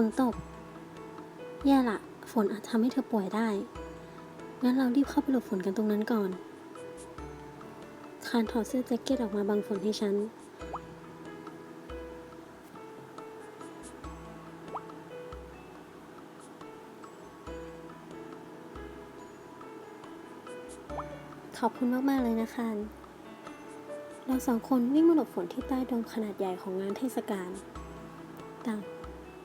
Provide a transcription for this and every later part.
ฝนตก แย่ละฝนอาจทำให้เธอป่วยได้ งั้นเรารีบเข้าไปหลบฝนกันตรงนั้นก่อน คานถอดเสื้อแจ็คเก็ตออกมาบังฝนให้ฉัน ขอบคุณมาก ๆ เลยนะคานเราสองคนวิ่งมาหลบฝนที่ใต้โดมขนาดใหญ่ของงานเทศกาลต่าง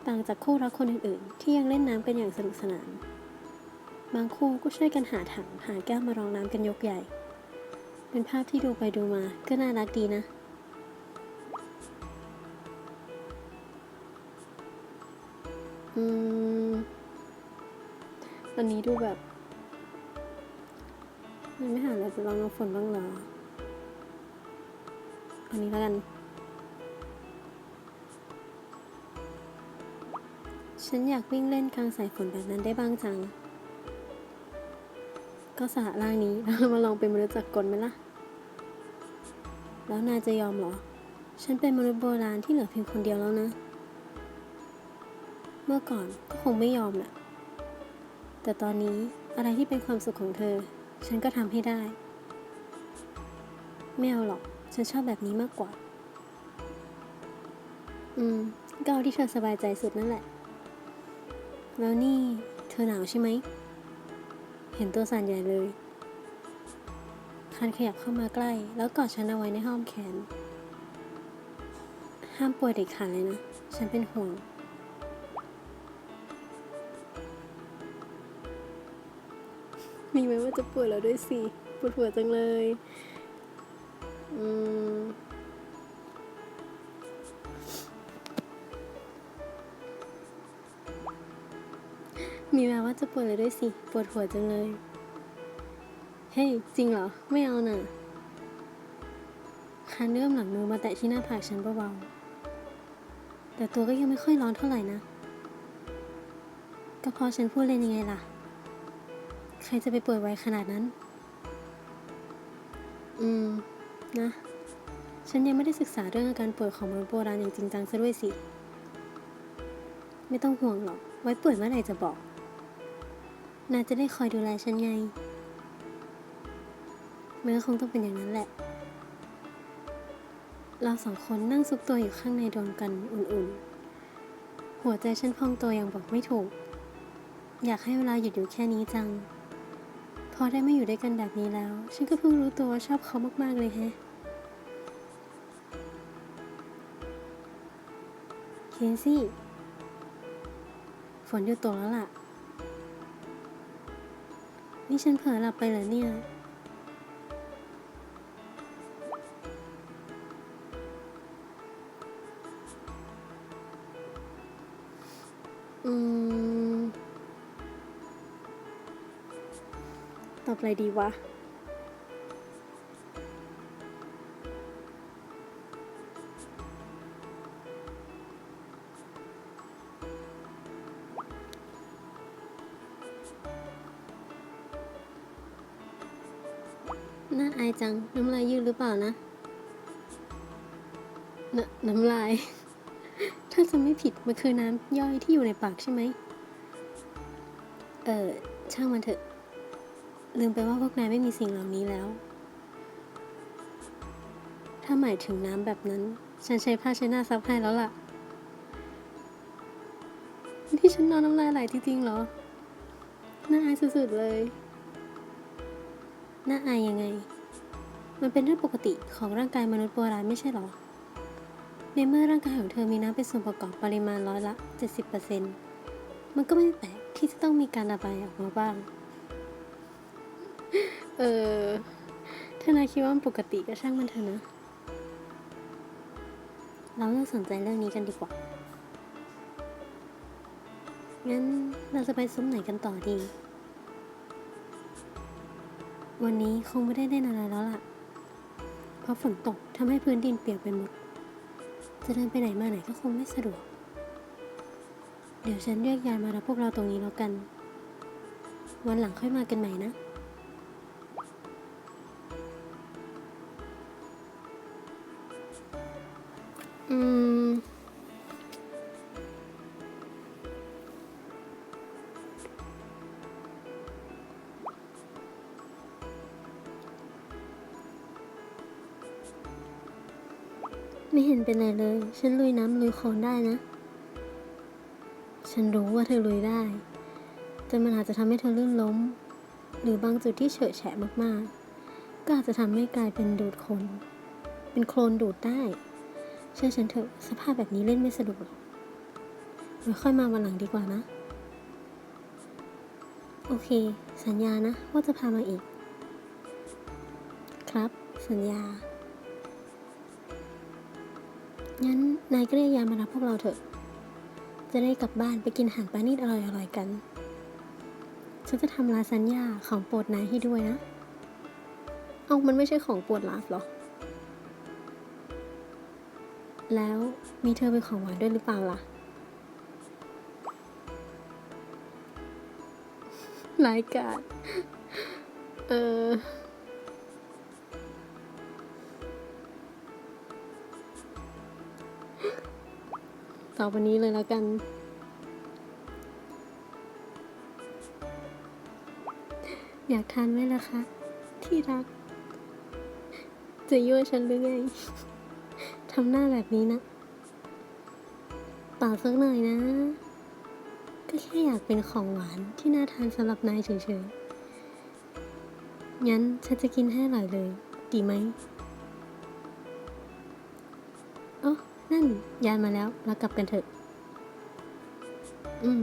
ต่างจากคู่รักคนอื่นๆ ที่ยังเล่นน้ำกันอย่างสนุกสนาน บางคู่ก็ช่วยกันหาถังหาแก้วมารองน้ำกันยกใหญ่ เป็นภาพที่ดูไปดูมาก็น่ารักดีนะอืมอันนี้ดูแบบมันไม่หาอะไรไปรองน้ำฝนบ้างเหรออันนี้แล้วกัน ฉันอยากวิ่งเล่นกลางสายฝนแบบนั้นได้บ้างจัง ก็สระล่างนี้แล้วเรามาลองเป็นมนุษย์จักรกลไหมล่ะ แล้วนายจะยอมเหรอ ฉันเป็นมนุษย์โบราณที่เหลือเพียงคนเดียวแล้วนะ เมื่อก่อนก็คงไม่ยอมแหละ แต่ตอนนี้อะไรที่เป็นความสุขของเธอ ฉันก็ทำให้ได้ ไม่เอาหรอก ฉันชอบแบบนี้มากกว่า อืม ก็เอาที่เธอสบายใจสุดนั่นแหละ แล้วนี่เธอหนาวใช่ไหม เห็นตัวสั่นใหญ่เลย คันขยับเข้ามาใกล้ แล้วกอดฉันเอาไว้ในห้อมแขน ห้ามป่วยเด็ดขาดเลยนะ ฉันเป็นห่วง มีไหมว่าจะป่วยแล้วด้วยสิ ปวดหัวจังเลย อืม มีแววว่าจะปวดเลยด้วยสิ ปวดหัวจังเลย เฮ้ย จริงเหรอ ไม่เอาน่ะคันเริ่มหลังมือมาแตะที่หน้าผากฉันเบาๆ แต่ตัวก็ยังไม่ค่อยร้อนเท่าไหร่นะ ก็พราะฉันพูดเล่นยังไงล่ะ ใครจะไปปวยไวขนาดนั้น อืม นะ ฉันยังไม่ได้ศึกษาเรื่องอาการปวยของมนุษย์โบราณอย่างจริงจังซะด้วยสิ ไม่ต้องห่วงหรอก ไว้ปวยเมื่อไหร่จะบอก นายจะได้คอยดูแลฉันไง มันก็คงต้องเป็นอย่างนั้นแหละ เราสองคนนั่งซุกตัวอยู่ข้างในโดนกันอุ่นๆ หัวใจฉันพองตัวอย่างบอกไม่ถูก อยากให้เวลาหยุดอยู่แค่นี้จัง พอได้ไมาอยู่ด้วยกันแบบนี้แล้ว ฉันก็เพิ่งรู้ตัวว่าชอบเขามากๆเลยแฮะเคนซี่ ฝนหยุดตกแล้วล่ะ นี่ฉันเผลอหลับไปเหรอเนี่ย อืม ตอบอะไรดีวะ น่าอายจัง น้ำลายยืดหรือเปล่านะนน้ำลาย ถ้าจะไม่ผิดมันคือน้ำย่อยที่อยู่ในปากใช่ไหม เออช่างมันเถอะ ลืมไปว่าพวกนายไม่มีสิ่งเหล่านี้แล้ว ถ้าหมายถึงน้ำแบบนั้น ฉันใช้ผ้าเช็ดหน้าซับให้แล้วล่ะ ที่ฉันนอนน้ำลายไหลจริงๆเหรอ น่าอายสุดๆเลย น่าอายยังไง มันเป็นเรื่องปกติของร่างกายมนุษย์โบราณไม่ใช่หรอ ในเมื่อร่างกายของเธอมีน้ำเป็นส่วนประกอบปริมาณร้อยละ 70%มันก็ไม่แปลกที่จะต้องมีการระบายออกมาบ้าง เออถ้านายคิดว่ามันปกติก็ช่างมันเถอะนะ เราเลิกสนใจเรื่องนี้กันดีกว่า งั้นเราจะไปซุ้มไหนกันต่อดี วันนี้คงไม่ได้เล่นอะไรแล้วล่ะ ราะฝนตกทำให้พื้นดินเปียกไปหมด จะเดินไปไหนมาไหนก็คงไม่สะดวก เดี๋ยวฉันเรียกยายมารับพวกเราตรงนี้แล้วกัน วันหลังค่อยมากันใหม่นะอืม ไม่เห็นเป็นไรเลย ฉันลุยน้ำลุยโคลนได้นะ ฉันรู้ว่าเธอลุยได้ แต่มันอาจจะทำให้เธอลื่นล้ม หรือบางจุดที่เฉอะแฉะมากๆ ก็อาจจะทำให้กลายเป็นดูดโคลน เป็นโคลนดูดได้ เชื่อฉันเถอะ สภาพแบบนี้เล่นไม่สนุกหรอกไว้ค่อยมาวันหลังดีกว่านะ โอเค สัญญานะว่าจะพามาอีก ครับ สัญญา งั้นนายก็เรียกยามมารับพวกเราเถอะ จะได้กลับบ้านไปกินอาหารปานีตอร่อยๆกัน ฉันจะทำลาซานญ่าของโปรดนายให้ด้วยนะ เอามันไม่ใช่ของโปรดลาฟหรอ แล้วมีเธอเป็นของหวานด้วยหรือเปล่าล่ะรายกาดเออ ต่อวันนี้เลยแล้วกัน อยากทานไหมล่ะคะ ที่รัก จะยั่วฉันหรือไงทำหน้าแบบนี้นะเปล่าสักหน่อยนะ ก็แค่อยากเป็นของหวานที่น่าทานสำหรับนายเฉยๆ งั้นฉันจะกินให้อร่อยเลย ดีไหมอ๋อ นั่นยานมาแล้วเรากลับกันเถอะ อืม